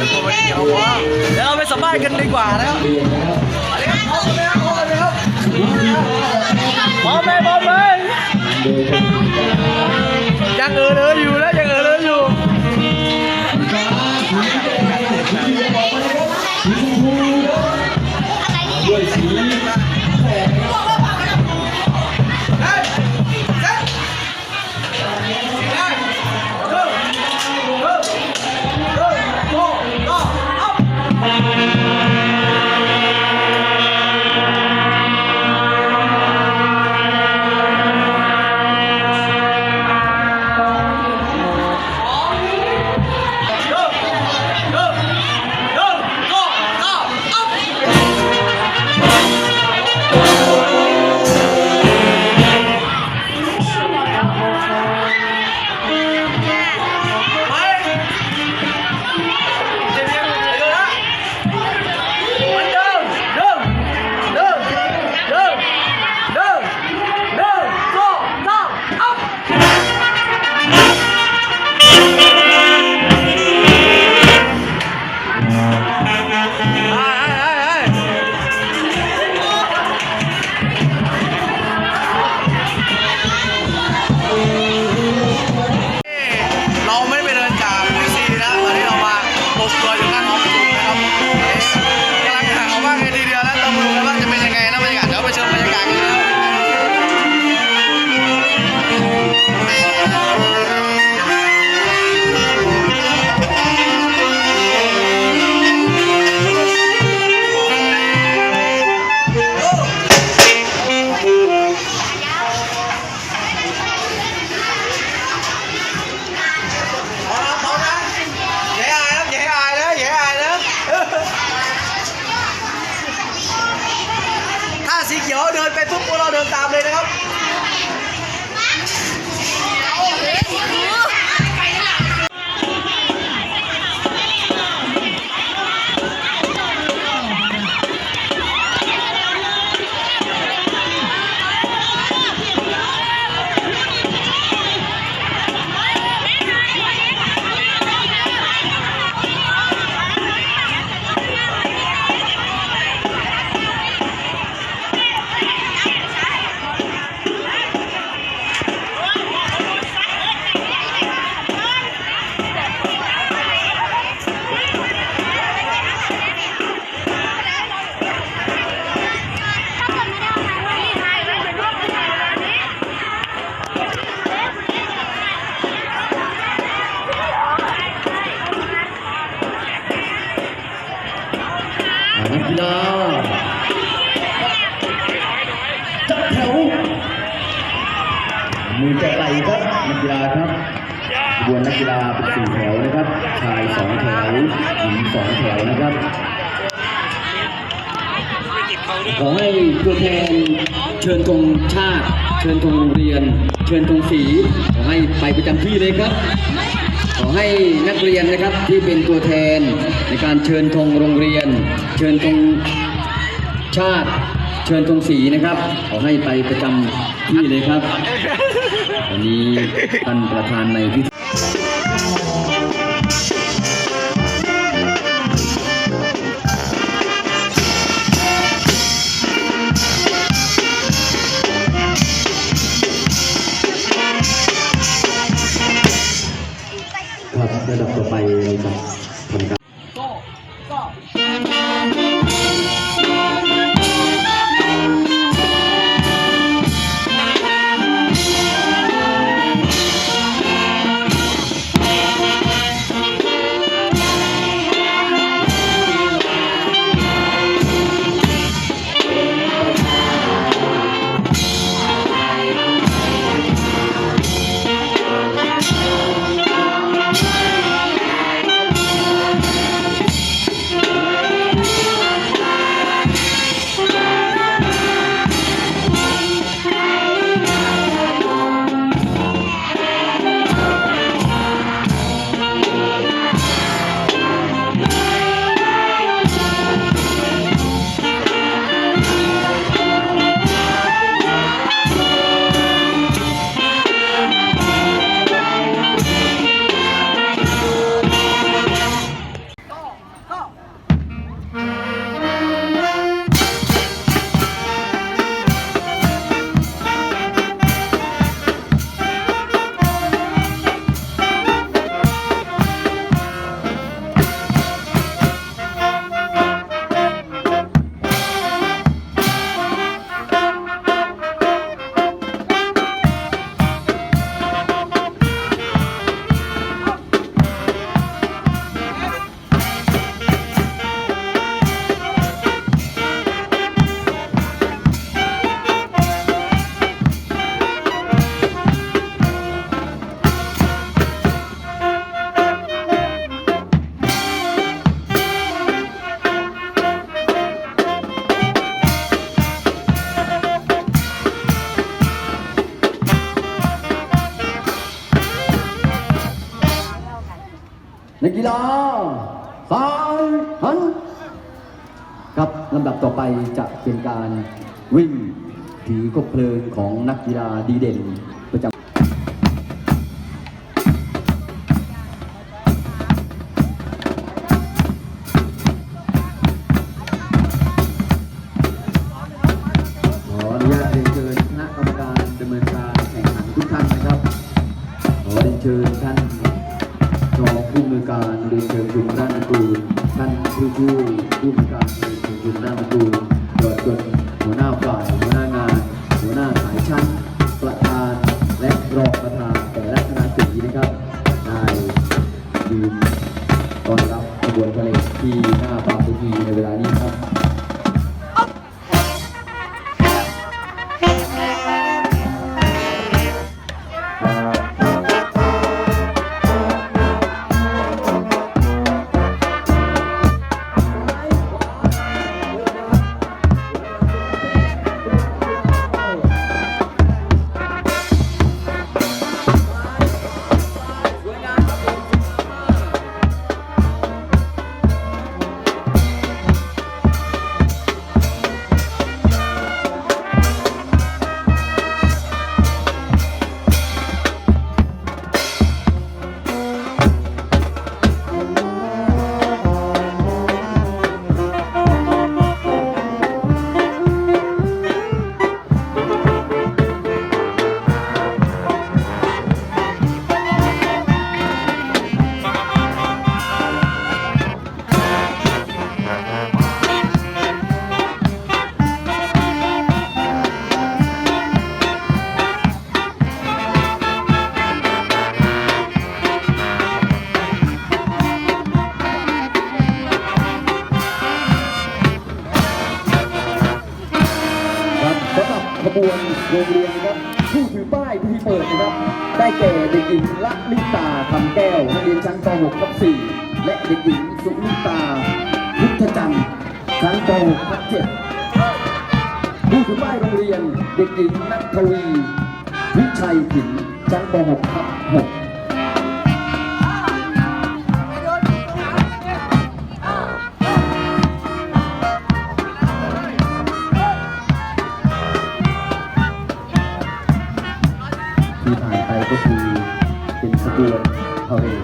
ทุกคนวันนี้เดี๋ยวเราเดี๋ยวเราไปสัมภาษณ์กันดีกว่านะครับอันนี้พร้อมไหมพร้อมไหม จัดแถวมือจะไหลครับนักกีฬาครับขบวนนักกีฬาเป็นสี่แถวนะครับ ชายสองแถวหญิงสองแถวนะครับขอให้ตัวแทนเชิญธงชาติ เชิญธงโรงเรียน เชิญธงสี ขอให้ไปประจำที่เลยครับ ขอให้นักเรียนนะครับที่เป็นตัวแทนในการเชิญธงโรงเรียน เชิญธงชาติ เชิญธงสีนะครับ ขอให้ไปประจำที่เลยครับ วันนี้ท่านประธานในพิธี ไปจะเป็นการวิ่งถือกบเพลิงของนักกีฬาดีเด่นประจำ ที่หน้าปางพิธีในเวลานี้ครับ วนโรงเรียนครับผู้ถือป้ายพิธีเปิดนะครับ ได้แก่เด็กหญิงละลิตาคำแก้วนักเรียนชั้นป .6 ทับ4และเด็กหญิงสุนิตาพุทธจันทร์ชั้นป .6 ทับ7ผู้ถือป้ายโรงเรียนเด็กหญิงนัทวี วิชัยผินชั้นป .6 ทับ6 ที่ผ่านไปก็คือเป็นขบวนพาเหรด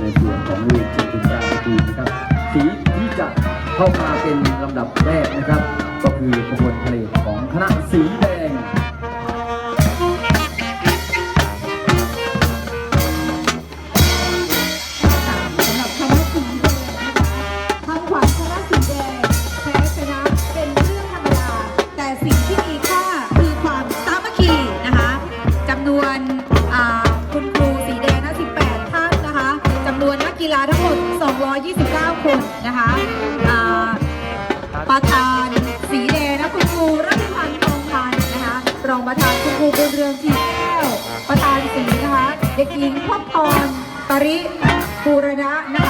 ในส่วนของเวทีคุณราชกูลนะครับ สีที่จะเข้ามาเป็นลำดับแรกนะครับ ก็คือขบวนพาเหรดของคณะสีแดง 229 คนนะคะประธานสีแดงนะคุณครูรัชพันธ์ทองพันธ์นะคะ รองประธานคุณครูบุญเรืองทีแก้ว ประธานสีนะคะ เด็กหญิงพ่อพรปริบูรณะนะคะ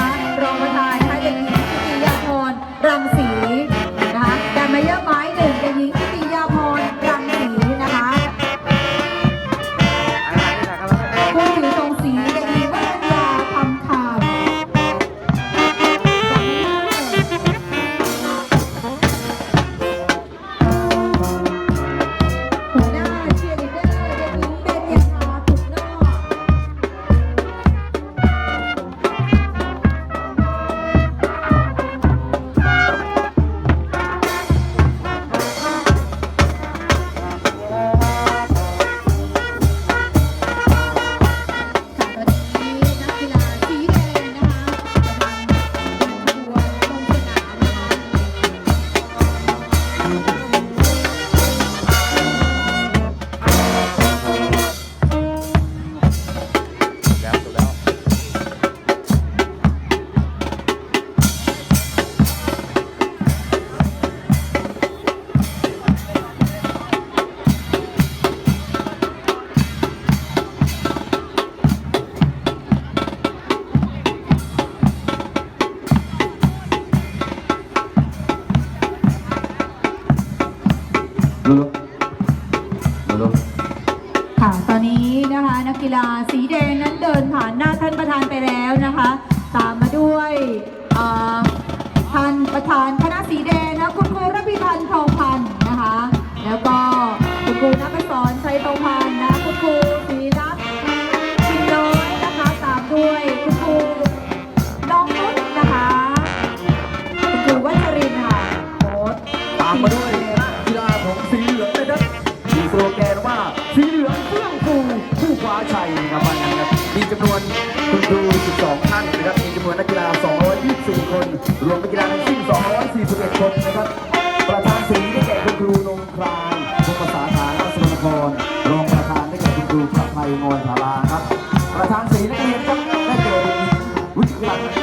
ดู 12 ท่านนะครับ มีจำนวนนักกีฬา 224 คน รวมนักกีฬาทั้งสิ้น 241 คนนะครับ ประธานสีได้แก่คุณครูนงครานุงภาษาฐานราชนครรองประธานได้แก่คุณครูพระไพงอนถาลาครับ ประธานสีนักเรียนครับได้แก่วิทยาลัย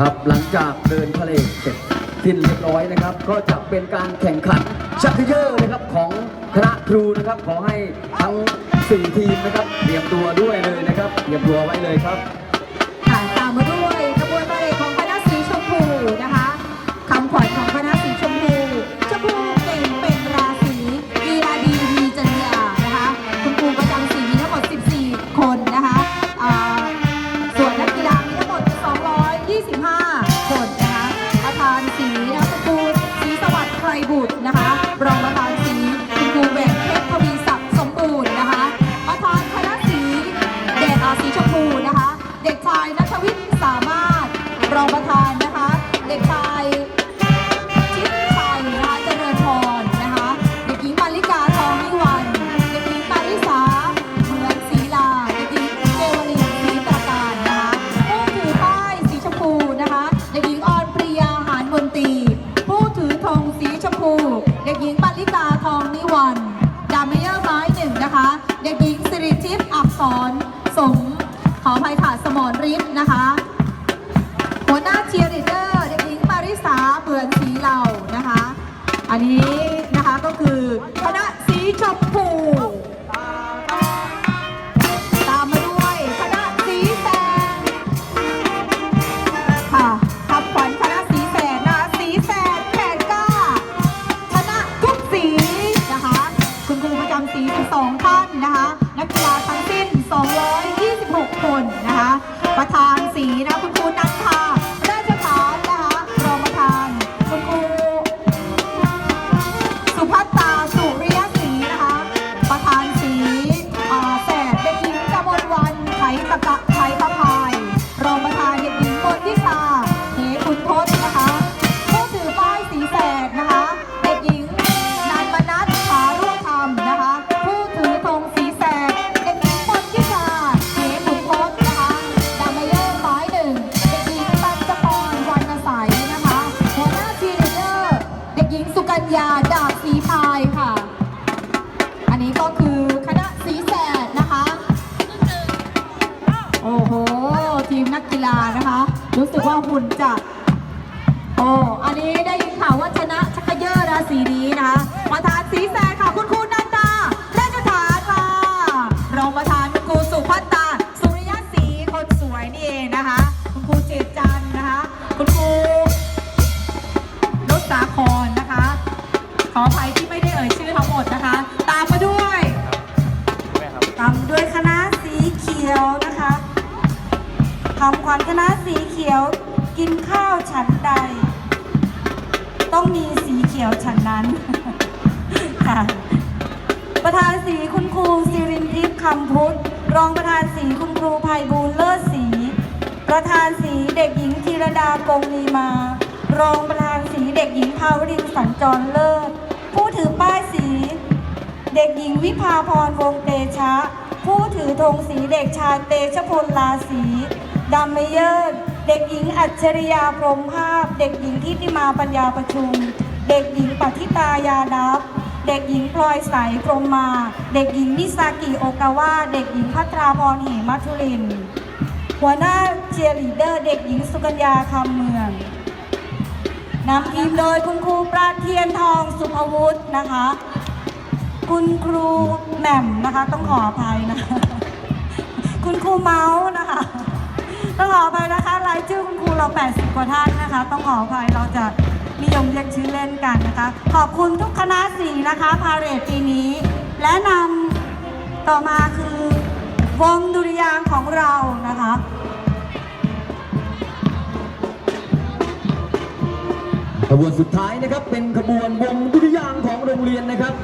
ครับหลังจากเดินทะเลเสร็จสิ้นเรียบร้อยนะครับ ก็จะเป็นการแข่งขันชักเยอร์นะครับของคณะครูนะครับ ขอให้ทั้งสี่ทีมนะครับเตรียมตัวด้วยเลยนะครับเตรียมตัวไว้เลยครับ 我那姐ักกีฬานะคะ รู้สึกว่าหุ่นจะโอ้อันนี้ได้ยินข่าวว่าชนะชักเยอร์ราศีนี้นะคะประธานสีแส วัญคณะสีเขียวกินข้าวฉันใด ต้องมีสีเขียวฉันนั้นค่ะ ประธานสีคุณครูสิรินทิพย์คำพุทธรองประธานสีคุณครูภัยบูลเลิศสีประธานสีเด็กหญิงธีรดากงนีมา รองประธานสีเด็กหญิงภาวรินสัญจรเลิศ ผู้ถือป้ายสี เด็กหญิงวิภาพรวงเตชะ ผู้ถือธงสีเด็กชายเตชพลลาสี ดำเมเยอร์เด็กหญิงอัจฉริยาพรมภาพ เด็กหญิงทิติมาปัญญาประชุม เด็กหญิงปัทิตายาดับ เด็กหญิงพลอยใสพรมมา เด็กหญิงมิซากิโอกาวะเด็กหญิงพัทราพรเหมัทุริน หัวหน้าเชียร์ลีเดอร์ เด็กหญิงสุกัญญาคำเมืองนำทีมโดยคุณครูประเทียนทองสุภวุฒินะคะ คุณครูแหม่มนะคะต้องขออภัยนะคะ คุณครูเมาส์นะคะ ต้องขออภัยนะคะรายชื่อคุณครูเรา 80 กว่าท่านนะคะ ต้องขออภัยเราจะนิยมเรียกชื่อเล่นกันนะคะ ขอบคุณทุกคณะสีนะคะ พาเรตปีนี้ และนำต่อมาคือวงดุริยางของเรานะคะขบวนสุดท้ายนะครับเป็นขบวนวงดุริยางของโรงเรียนนะครับ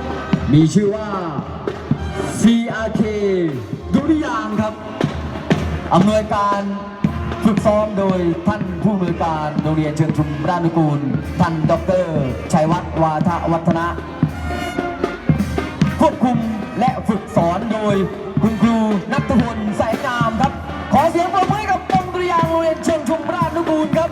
มีชื่อว่า CRK ดุริยางครับอำนวยการ ฝึกซ้อมโดยท่านผู้อำนวยการโรงเรียนเชิงชุมราชนุกูล ท่านดรชัยวัฒน์วาทวัฒนะ ควบคุมและฝึกสอนโดยคุณครูนัทพลแสงงามครับ ขอเสียงปรบมือให้กับวงดุริยางค์โรงเรียนเชิงชุมราชนุกูลครับ